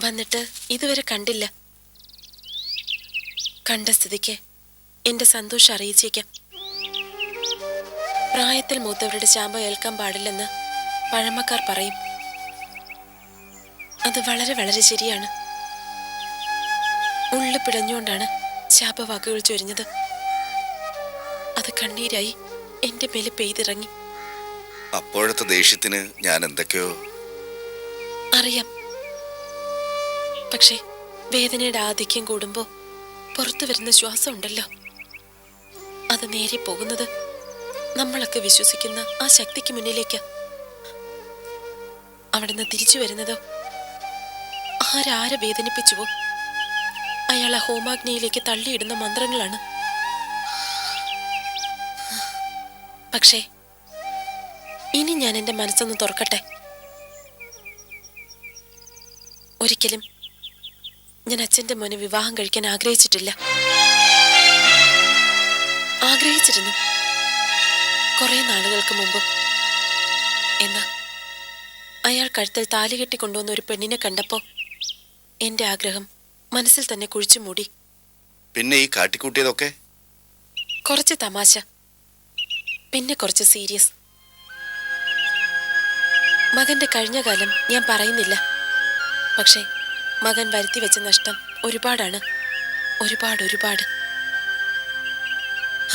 വന്നിട്ട് ഇതുവരെ കണ്ടില്ല. കണ്ട സ്ഥിതിക്ക് എന്റെ സന്തോഷം അറിയിച്ചേക്കാം. പ്രായത്തിൽ മൂത്തവരുടെ ശാപം ഏൽക്കാൻ പാടില്ലെന്ന് പഴമക്കാർ പറയും. അത് വളരെ വളരെ ശരിയാണ്. ഉള്ളു പിടഞ്ഞുകൊണ്ടാണ് ശാപവാക്കുകൾ ചൊരിഞ്ഞത്. അത് കണ്ണീരായി എന്റെ മേലെ പെയ്തിറങ്ങി. അപ്പോഴത്തെ ദേഷ്യത്തിന് ഞാൻ എന്തൊക്കെയോ അറിയാം. പക്ഷേ വേദനയുടെ ആധിക്യം കൂടുമ്പോ പുറത്തു വരുന്ന ശ്വാസം ഉണ്ടല്ലോ അത് നേരെ പോകുന്നത് നമ്മളൊക്കെ വിശ്വസിക്കുന്ന ആ ശക്തിക്ക് മുന്നിലേക്ക്. അവിടുന്ന് തിരിച്ചു വരുന്നതോ? ആരാരെ വേദനിപ്പിച്ചുവോ? അയാൾ ആ ഹോമാഗ്നിയിലേക്ക് തള്ളിയിടുന്ന മന്ത്രങ്ങളാണ്. പക്ഷേ ഇനി ഞാൻ എന്റെ മനസ്സൊന്ന് തുറക്കട്ടെ? ഒരിക്കലും ഞാൻ അച്ഛന്റെ മോനെ വിവാഹം കഴിക്കാൻ ആഗ്രഹിച്ചിട്ടില്ല. ആഗ്രഹിച്ചിരുന്നു. കുറെ നാളുകൾക്ക് മുമ്പ്. എന്നാ അയാൾ കഴുത്തിൽ താലി കെട്ടി കൊണ്ടുവന്ന ഒരു പെണ്ണിനെ കണ്ടപ്പോ എന്റെ ആഗ്രഹം മനസ്സിൽ തന്നെ കുഴിച്ചു മൂടി. പിന്നെ ഈ കാട്ടിക്കൂട്ടിയതൊക്കെ? കുറച്ച് തമാശ. പിന്നെ കുറച്ച് സീരിയസ്. മകന്റെ കഴിഞ്ഞ കാലം ഞാൻ പറയുന്നില്ല. പക്ഷേ മകൻ വരുത്തി വെച്ച നഷ്ടം ഒരുപാടാണ്. ഒരുപാട് ഒരുപാട്.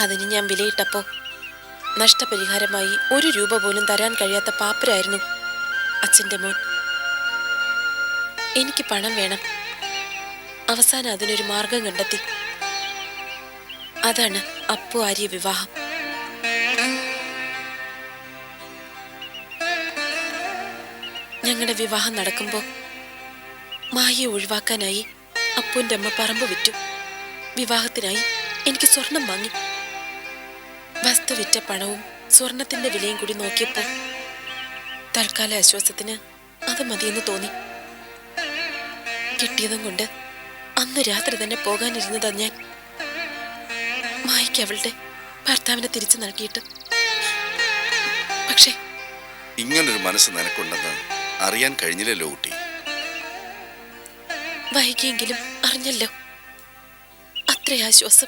അതിന് ഞാൻ വിലയിട്ടപ്പോ നഷ്ടപരിഹാരമായി ഒരു രൂപ പോലും തരാൻ കഴിയാത്ത പാപ്പരായിരുന്നു അച്ഛന്റെ മോൻ. എനിക്ക് പണം വേണം. അവസാനം അതിനൊരു മാർഗം കണ്ടെത്തി. അതാണ് അപ്പു ആര്യ വിവാഹം. ഞങ്ങളുടെ വിവാഹം നടക്കുമ്പോൾ മായയെ ഒഴിവാക്കാനായി അപ്പുവിന്റെ അമ്മ പറമ്പ് വിറ്റു. വിവാഹത്തിനായി എനിക്ക് സ്വർണം വാങ്ങി. വസ്തു വിറ്റ പണവും സ്വർണത്തിന്റെ വിലയും കൂടി നോക്കിയപ്പോൾ തൽക്കാല ആശ്വാസത്തിന് അത് മതിയെന്ന് തോന്നി. കിട്ടിയതും കൊണ്ട് അന്ന് രാത്രി തന്നെ പോകാനിരുന്നതാ ഞാൻ. മായ്ക്ക് അവളുടെ ഭർത്താവിനെ തിരിച്ചു നൽകിയിട്ട്. പക്ഷേ ഇങ്ങനൊരു മനസ്സ് നിനക്കുണ്ടെന്ന് അറിയാൻ കഴിഞ്ഞില്ലല്ലോ കുട്ടി. വൈകിയെങ്കിലും അറിഞ്ഞല്ലോ. അത്ര ആശ്വാസം.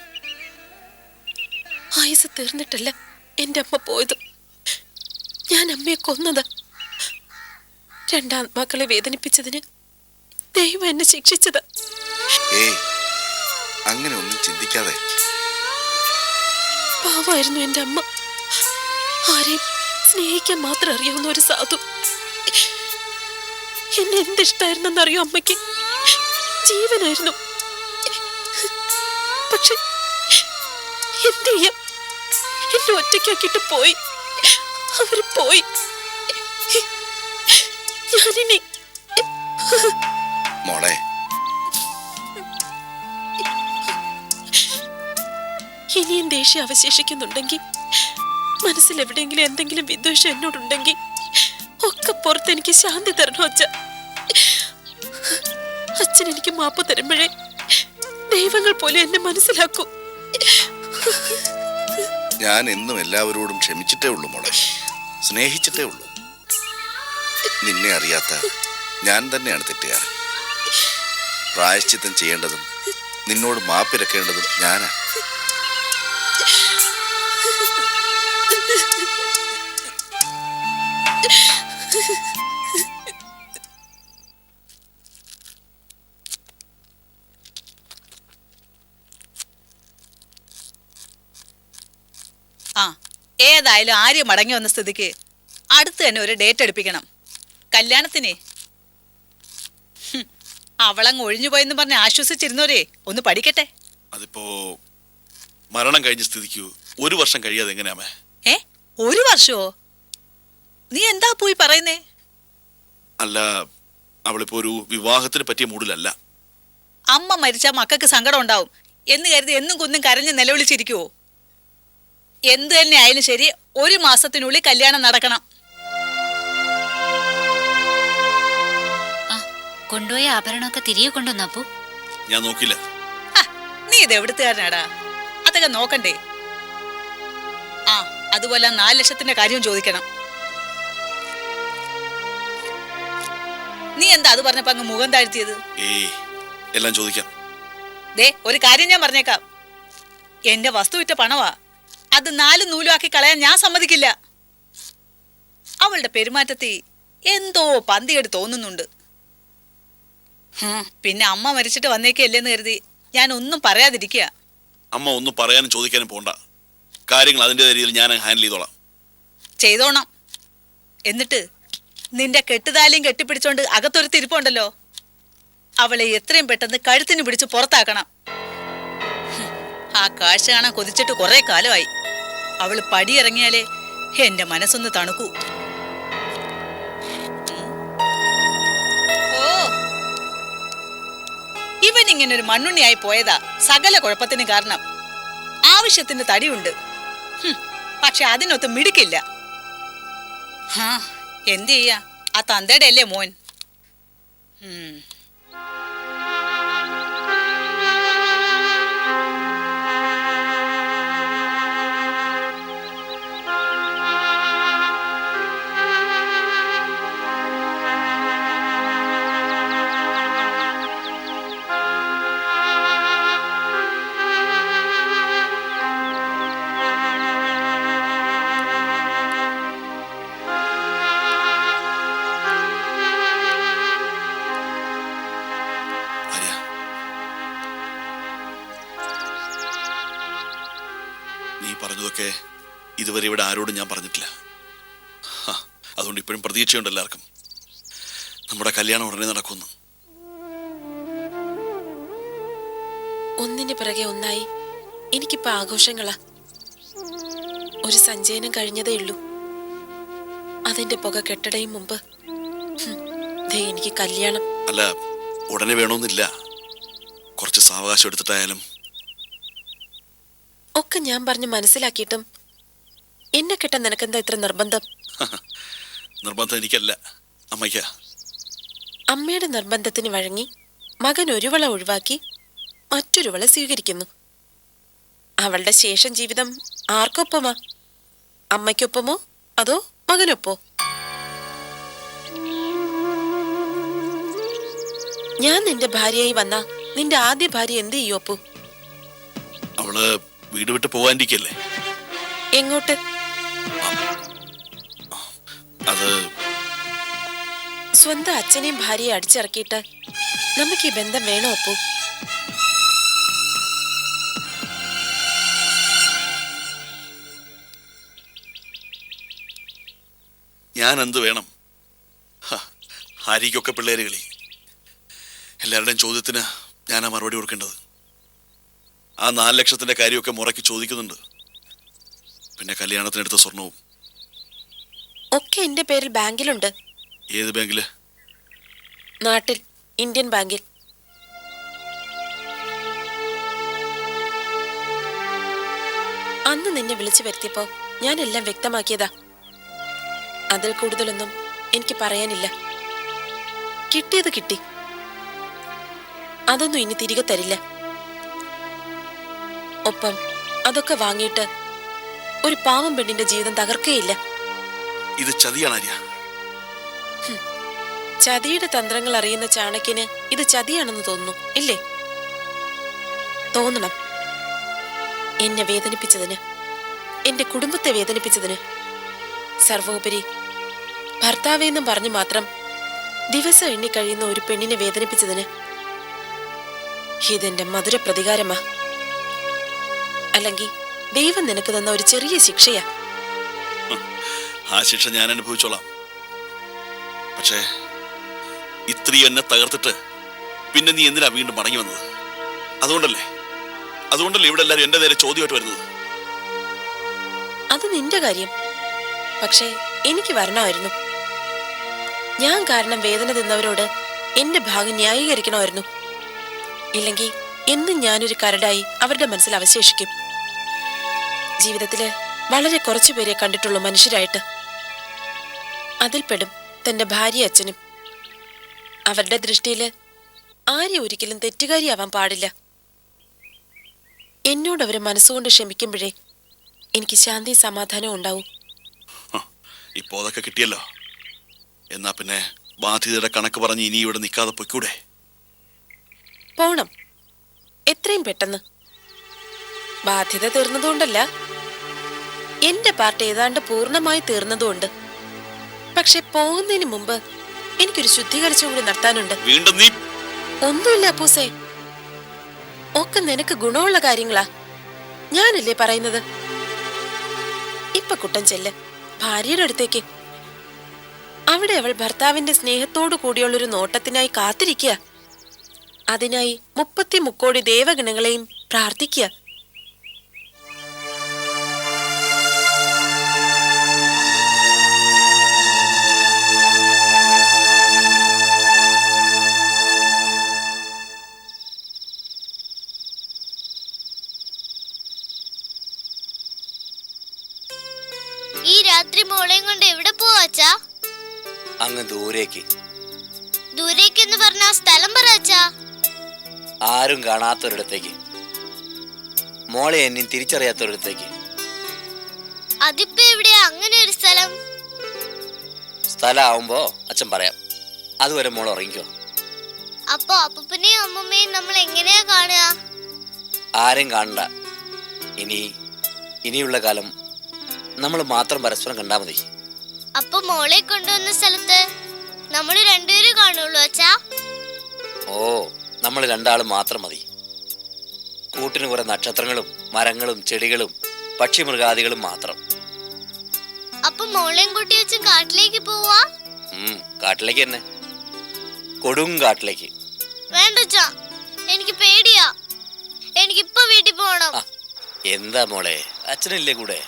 ആയുസ് തീർന്നിട്ടല്ല എന്റെ അമ്മ പോയത്. ഞാൻ അമ്മയെ കൊന്നത്. രണ്ടാത്മാക്കളെ വേദനിപ്പിച്ചതിന് ദൈവം എന്നെ ശിക്ഷിച്ചത്. ഏയ് അങ്ങനെ ഒന്നും ചിന്തിക്കാതെ. പാവായിരുന്നു എന്റെ അമ്മ. ആരെയും സ്നേഹിക്കാൻ മാത്രം അറിയാവുന്ന ഒരു സാധു. എന്നെ എന്തിഷ്ടായിരുന്നെന്നറിയോ അമ്മയ്ക്ക്? ജീവനായിരുന്നു. പക്ഷെ എന്ത് ചെയ്യാം എന്നെ ഒറ്റയ്ക്കാക്കിട്ട് പോയി. അവർ പോയി. ഞാനിനി മോളെ. ഇനിയും ദേഷ്യം അവശേഷിക്കുന്നുണ്ടെങ്കിൽ മനസ്സിൽ എവിടെയെങ്കിലും എന്തെങ്കിലും വിദ്വേഷം എന്നോടുണ്ടെങ്കിൽ ഒക്കെ പുറത്ത് എനിക്ക് ശാന്തി തരണം അച്ഛ. അച്ഛൻ എനിക്ക് മാപ്പ് തരുമ്പോഴേ ദൈവങ്ങൾ പോലെ എന്നെ മനസ്സിലാക്കൂ. ഞാൻ എന്നും എല്ലാവരോടും ക്ഷമിച്ചിട്ടേ ഉള്ളൂ മോളെ. സ്നേഹിച്ചിട്ടേ ഉള്ളൂ. നിന്നെ അറിയാത്ത ഞാൻ തന്നെയാണ് തെറ്റുകാരൻ. പ്രായശ്ചിത്തം ചെയ്യേണ്ടതും നിന്നോട് മാപ്പിരക്കേണ്ടതും ഞാനാ. ആ ഏതായാലും ആര്യ മടങ്ങി വന്ന സ്ഥിതിക്ക് അടുത്ത് തന്നെ ഒരു ഡേറ്റ് എടുപ്പിക്കണം. കല്യാണത്തിന്. അവളങ്ങ് ഒഴിഞ്ഞു പോയെന്ന് പറഞ്ഞ് ആശ്വസിച്ചിരുന്നോരേ ഒന്ന് പഠിക്കട്ടെ. അതിപ്പോ മരണം കഴിഞ്ഞ സ്ഥിതിക്ക് ഒരു വർഷം കഴിയാതെ എങ്ങനെയാമേ ഏ? ഒരു വർഷമോ നീ എന്താ പോയി പറയുന്നേ? അല്ല അവളിപ്പോ ഒരു വിവാഹത്തിന് പറ്റിയ മൂഡിലല്ല അമ്മ മരിച്ച മക്കൾക്ക് സങ്കടം ഉണ്ടാവും. എന്ന് കരുതി എന്നും കുന്നും കരഞ്ഞ് നിലവിളിച്ചിരിക്കുവോ? എന്ത് തന്നെ ആയാലും ശരി ഒരു മാസത്തിനുള്ളിൽ കല്യാണം നടക്കണം. ആ കൊണ്ടുപോയ ആഭരണമൊക്കെ തിരികെ കൊണ്ടുവന്നപ്പോ ഞാൻ നോക്കില്ല. ആ, നീ ഇത് എവിടുത്തുകാരനാടാ? അതൊക്കെ നോക്കണ്ടേ? ആ അതുപോലെ നാല് ലക്ഷത്തിന്റെ കാര്യം ചോദിക്കണം. നീ എന്താ അത് പറഞ്ഞപ്പോ അങ്ങ് മുഖം താഴ്ത്തിയത്? ഏയ് എല്ലാം ചോദിക്കാം. ദേ ഒരു കാര്യം ഞാൻ പറഞ്ഞേക്കാം. എന്റെ വസ്തു വിറ്റ പണവാ അത് നാല് നൂലുവാക്കി കളയാൻ ഞാൻ സമ്മതിക്കില്ല. അവളുടെ പെരുമാറ്റത്തിൽ എന്തോ പന്തികേട് തോന്നുന്നുണ്ട്. പിന്നെ അമ്മ മരിച്ചിട്ട് വന്നേക്കല്ലേന്ന് കരുതി ഞാൻ ഒന്നും പറയാതിരിക്കുക അമ്മ ഒന്നും പറയാനും ചോദിക്കാനും പോണ്ട. കാര്യങ്ങൾ അതിന്റെ രീതിയിൽ ഞാൻ ഹാൻഡിൽ ചെയ്തോളാം. ചെയ്തോണം. എന്നിട്ട് നിന്റെ കെട്ടുതാലിയും കെട്ടിപ്പിടിച്ചോണ്ട് അകത്തൊരു തിരിപ്പുണ്ടല്ലോ. അവളെ എത്രയും പെട്ടെന്ന് കഴുത്തിന് പിടിച്ച് പുറത്താക്കണം. ആ കാഴ്ച കാണാൻ കൊതിച്ചിട്ട് കുറെ കാലമായി. അവൾ പടിയിറങ്ങിയാലേ എന്റെ മനസ്സൊന്ന് തണുക്കൂ. ഇവൻ ഇങ്ങനെ ഒരു മണ്ണുണ്ണിയായി പോയതാ സകല കുഴപ്പത്തിന് കാരണം. ആവശ്യത്തിന് തടിയുണ്ട്. പക്ഷെ അതിനൊത്ത് മിടുക്കില്ല. ഹാ, എന്ത് ചെയ്യാ? ആ തന്തയുടെ അല്ലേ മോൻ? ഇതുവരെ ഇവിടെ ആരോടും ഞാൻ പറഞ്ഞിട്ടില്ല. അതുകൊണ്ട് ഇപ്പോഴും പ്രതീക്ഷയുണ്ട് എല്ലാവർക്കും. നമ്മുടെ കല്യാണം ഉടനെ നടക്കുന്നു ഒന്നിന് പിറകെ ഒന്നായി എനിക്കിപ്പോ ആഘോഷങ്ങളാ. ഒരു സഞ്ചയനം കഴിഞ്ഞതേ ഉള്ളൂ. അതിന്റെ പുക കെട്ടടയും മുമ്പ്. എനിക്ക് കല്യാണം. അല്ല ഉടനെ വേണമെന്നില്ല കുറച്ച് സാവകാശം എടുത്തിട്ടായാലും. ഒക്കെ ഞാൻ പറഞ്ഞ് മനസ്സിലാക്കിയിട്ടും എന്നെ കെട്ടാൻ നിനക്കെന്താ ഇത്ര നിർബന്ധം? നിർബന്ധം എനിക്കല്ല. അമ്മയ്ക്ക. അമ്മയുടെ നിർബന്ധത്തിന് വഴങ്ങി മകൻ ഒരുവള ഒഴിവാക്കി മറ്റൊരുവളെ സ്വീകരിക്കുന്നു. അവളുടെ ശേഷം ജീവിതം ആർക്കൊപ്പമാ? അമ്മയ്ക്കൊപ്പമോ അതോ മകനൊപ്പോ? ഞാൻ നിന്റെ ഭാര്യയായി വന്ന നിന്റെ ആദ്യ ഭാര്യ എന്ത് ചെയ്യോപ്പു അവൾ വീട് വിട്ട് പോകാനിരിക്കല്ലേ എങ്ങോട്ട്? അത് സ്വന്തം അച്ഛനെയും ഭാര്യയെ അടിച്ചിറക്കിയിട്ട് നമുക്ക് ഈ ബന്ധം വേണോ അപ്പു? ഞാൻ എന്ത് വേണം ഹാരിക്കൊക്കെ പിള്ളേര് കളി. എല്ലാവരുടെയും ചോദ്യത്തിന് ഞാനാ മറുപടി കൊടുക്കേണ്ടത്. ആ നാല് ലക്ഷത്തിന്റെ കാര്യമൊക്കെ മുറക്കി ചോദിക്കുന്നുണ്ട്. പിന്നെ കല്യാണത്തിനെടുത്ത സ്വർണവും. ഒക്കെ എന്റെ പേരിൽ ബാങ്കിലുണ്ട്. ഏത് ബാങ്കിൽ? നാട്ടിൽ ഇന്ത്യൻ ബാങ്കിൽ. അന്ന് നിന്നെ വിളിച്ചു വരുത്തിയപ്പോ ഞാൻ എല്ലാം വ്യക്തമാക്കിയതാ. അതിൽ കൂടുതലൊന്നും എനിക്ക് പറയാനില്ല. കിട്ടിയത് കിട്ടി. അതൊന്നും ഇനി തിരികെ തരില്ല. ഒപ്പം അതൊക്കെ വാങ്ങിയിട്ട് ഒരു പാവം പെണ്ണിന്റെ ജീവിതം തകർക്കുകയില്ല ഇത് ചതിയാണ് ആര്യ. ചതിയുടെ തന്ത്രങ്ങൾ അറിയുന്ന ചാണക്യന് ഇത് ചതിയാണെന്ന് തോന്നുന്നു ഇല്ലേ? തോന്നണം. എന്നെ വേദനിപ്പിച്ചതിന് എന്റെ കുടുംബത്തെ വേദനിപ്പിച്ചതിന്. സർവോപരി ഭർത്താവേന്നും പറഞ്ഞു മാത്രം ദിവസം എണ്ണി കഴിയുന്ന ഒരു പെണ്ണിനെ വേദനിപ്പിച്ചതിന് ഇതെന്റെ മധുര പ്രതികാരമാ അല്ലെങ്കിൽ ദൈവം നിനക്ക് തന്ന ഒരു ചെറിയ ശിക്ഷയാ. ആ ശിക്ഷ ഞാൻ അനുഭവിച്ചോളാം. പക്ഷേ ഇത്രയും എന്നെ തകർത്തിട്ട് പിന്നെ നീ എന്തിനാ വീണ്ടും മടങ്ങി വന്നത്? അതുകൊണ്ടല്ലേ? അതുകൊണ്ടല്ലേ ഇവിടെ എല്ലാവരും എന്റെ നേരെ ചോദ്യമായിട്ട് വരുന്നത്? അത് നിന്റെ കാര്യം. പക്ഷേ എനിക്ക് വരണമായിരുന്നു. ഞാൻ കാരണം വേദന തിന്നവരോട് എന്റെ ഭാഗം ന്യായീകരിക്കണമായിരുന്നു. ഇല്ലെങ്കിൽ എന്നും ഞാനൊരു കരടായി അവരുടെ മനസ്സിൽ അവശേഷിക്കും. ജീവിതത്തിൽ വളരെ കുറച്ചു പേരെ കണ്ടിട്ടുള്ളൂ മനുഷ്യരായിട്ട്. അതിൽപ്പെടും തന്റെ ഭാര്യ അച്ഛനും. അവരുടെ ദൃഷ്ടിയിൽ ആര്യ ഒരിക്കലും തെറ്റുകാരിയാവാൻ പാടില്ല. എന്നോട് അവരെ മനസ്സുകൊണ്ട് ക്ഷമിക്കുമ്പോഴേ എനിക്ക് ശാന്തി സമാധാനവും ഉണ്ടാവും. ഇപ്പോ അതൊക്കെ കിട്ടിയല്ലോ. എന്നാ പിന്നെ ബാധ്യതയുടെ കണക്ക് പറഞ്ഞ് ഇനി ഇവിടെ നിൽക്കാതെ പൊയ്ക്കൂടെ? പോണം. എത്രയും പെട്ടെന്ന്. ബാധ്യത തീർന്നതുകൊണ്ടല്ല എന്റെ പാർട്ട് ഏതാണ്ട് പൂർണമായി തീർന്നതുകൊണ്ട്. പക്ഷെ പോകുന്നതിന് മുമ്പ് എനിക്കൊരു ശുദ്ധീകരിച്ചും കൂടി നടത്താനുണ്ട്. വീണ്ടും നീ ഒന്നുമില്ല അപ്പൂസേ. ഒക്കെ നിനക്ക് ഗുണമുള്ള കാര്യങ്ങളാ. ഞാനല്ലേ പറയുന്നത്? ഇപ്പൊ കുട്ടൻ ചെല്ല് ഭാര്യയുടെ അടുത്തേക്ക്. അവിടെ അവൾ ഭർത്താവിന്റെ സ്നേഹത്തോടു കൂടിയുള്ളൊരു നോട്ടത്തിനായി കാത്തിരിക്കുക. അതിനായി മുപ്പത്തി മുക്കോടി ദേവഗണങ്ങളെയും പ്രാർത്ഥിക്കുക. ആരും കാണാത്തൊരിടത്തേക്ക് മോളെ എന്നെ തിരിച്ചറിയാത്തൊരിടത്തേക്ക് അതിപ്പോ എവിടെയാ? അങ്ങനെ ഒരു സ്ഥലം? സ്ഥലമാവുമ്പോ അച്ഛൻ പറയാം. അതുവരെ മോൾ ഉറങ്ങിക്കോ. അപ്പൊ അപ്പൂപ്പനെയും അമ്മമ്മയും നമ്മൾ എങ്ങനെയാ കാണുക? ആരും കാണണ്ട. ഇനി ഇനിയുള്ള കാലം നമ്മൾ മാത്രം പരസ്പരം കണ്ടാ മതി. അപ്പൊ മോളെ കൊണ്ടുവന്ന സ്ഥലത്ത് നമ്മൾ രണ്ടുപേരും കാണുള്ളൂ അച്ഛാ. ഓ നമ്മൾ രണ്ടാളും മാത്രം മതി. കൂട്ടിന് കുറെ നക്ഷത്രങ്ങളും മരങ്ങളും ചെടികളും പക്ഷിമൃഗാദികളും മാത്രം. അപ്പൊ മോളെയും കൂട്ടി വെച്ച് കാട്ടിലേക്ക് പോവാ? കാട്ടിലേക്ക് തന്നെ. കൊടും കാട്ടിലേക്ക്. വേണ്ട എനിക്ക് പേടിയാ. എനിക്കിപ്പോ വീട്ടിൽ പോണം. എന്താ മോളെ? അച്ഛനില്ലേ കൂടെ?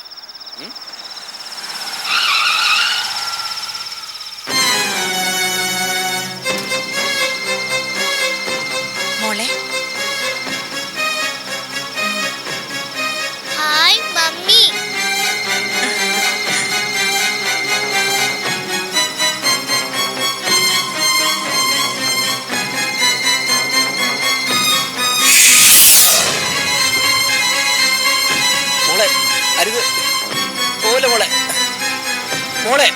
മോളെ മോളെ.